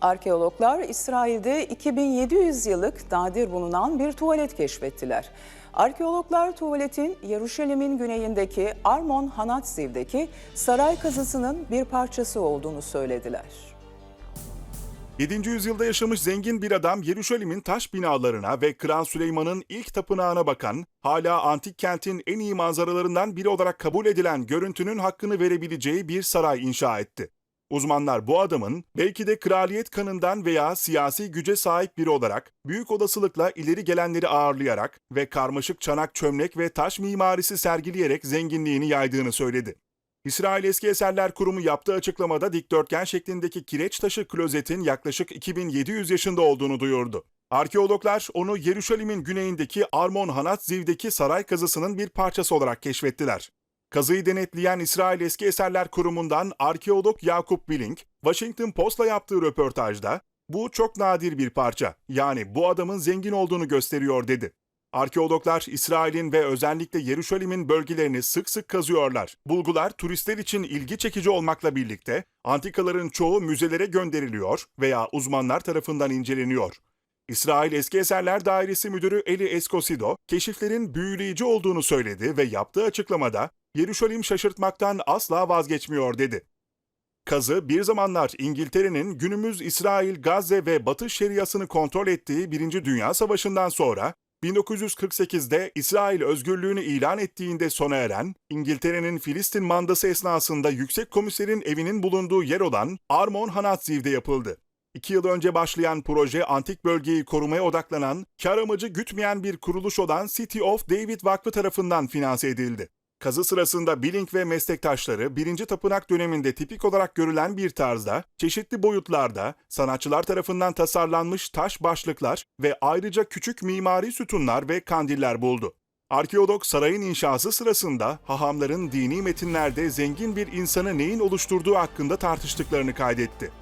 Arkeologlar İsrail'de 2700 yıllık nadir bulunan bir tuvalet keşfettiler. Arkeologlar tuvaletin Yeruşalim'in güneyindeki Armon Hanatziv'deki saray kazısının bir parçası olduğunu söylediler. 7. yüzyılda yaşamış zengin bir adam Yeruşalim'in taş binalarına ve Kral Süleyman'ın ilk tapınağına bakan, hala antik kentin en iyi manzaralarından biri olarak kabul edilen görüntünün hakkını verebileceği bir saray inşa etti. Uzmanlar bu adamın belki de kraliyet kanından veya siyasi güce sahip biri olarak büyük olasılıkla ileri gelenleri ağırlayarak ve karmaşık çanak çömlek ve taş mimarisi sergileyerek zenginliğini yaydığını söyledi. İsrail Eski Eserler Kurumu yaptığı açıklamada dikdörtgen şeklindeki kireç taşı klozetin yaklaşık 2700 yaşında olduğunu duyurdu. Arkeologlar onu Yeruşalim'in güneyindeki Armon Hanatziv'deki saray kazısının bir parçası olarak keşfettiler. Kazıyı denetleyen İsrail Eski Eserler Kurumu'ndan arkeolog Yakup Billing, Washington Post'la yaptığı röportajda bu çok nadir bir parça, yani bu adamın zengin olduğunu gösteriyor dedi. Arkeologlar İsrail'in ve özellikle Yeruşalim'in bölgelerini sık sık kazıyorlar. Bulgular turistler için ilgi çekici olmakla birlikte antikaların çoğu müzelere gönderiliyor veya uzmanlar tarafından inceleniyor. İsrail Eski Eserler Dairesi Müdürü Eli Escosido, keşiflerin büyüleyici olduğunu söyledi ve yaptığı açıklamada Yeruşalim şaşırtmaktan asla vazgeçmiyor dedi. Kazı bir zamanlar İngiltere'nin günümüz İsrail, Gazze ve Batı Şeriasını kontrol ettiği Birinci Dünya Savaşı'ndan sonra 1948'de İsrail özgürlüğünü ilan ettiğinde sona eren, İngiltere'nin Filistin mandası esnasında Yüksek Komiserin evinin bulunduğu yer olan Armon Hanatziv'de yapıldı. İki yıl önce başlayan proje antik bölgeyi korumaya odaklanan, kar amacı gütmeyen bir kuruluş olan City of David Vakfı tarafından finanse edildi. Kazı sırasında Billing ve meslektaşları birinci tapınak döneminde tipik olarak görülen bir tarzda, çeşitli boyutlarda, sanatçılar tarafından tasarlanmış taş başlıklar ve ayrıca küçük mimari sütunlar ve kandiller buldu. Arkeolog sarayın inşası sırasında hahamların dini metinlerde zengin bir insanı neyin oluşturduğu hakkında tartıştıklarını kaydetti.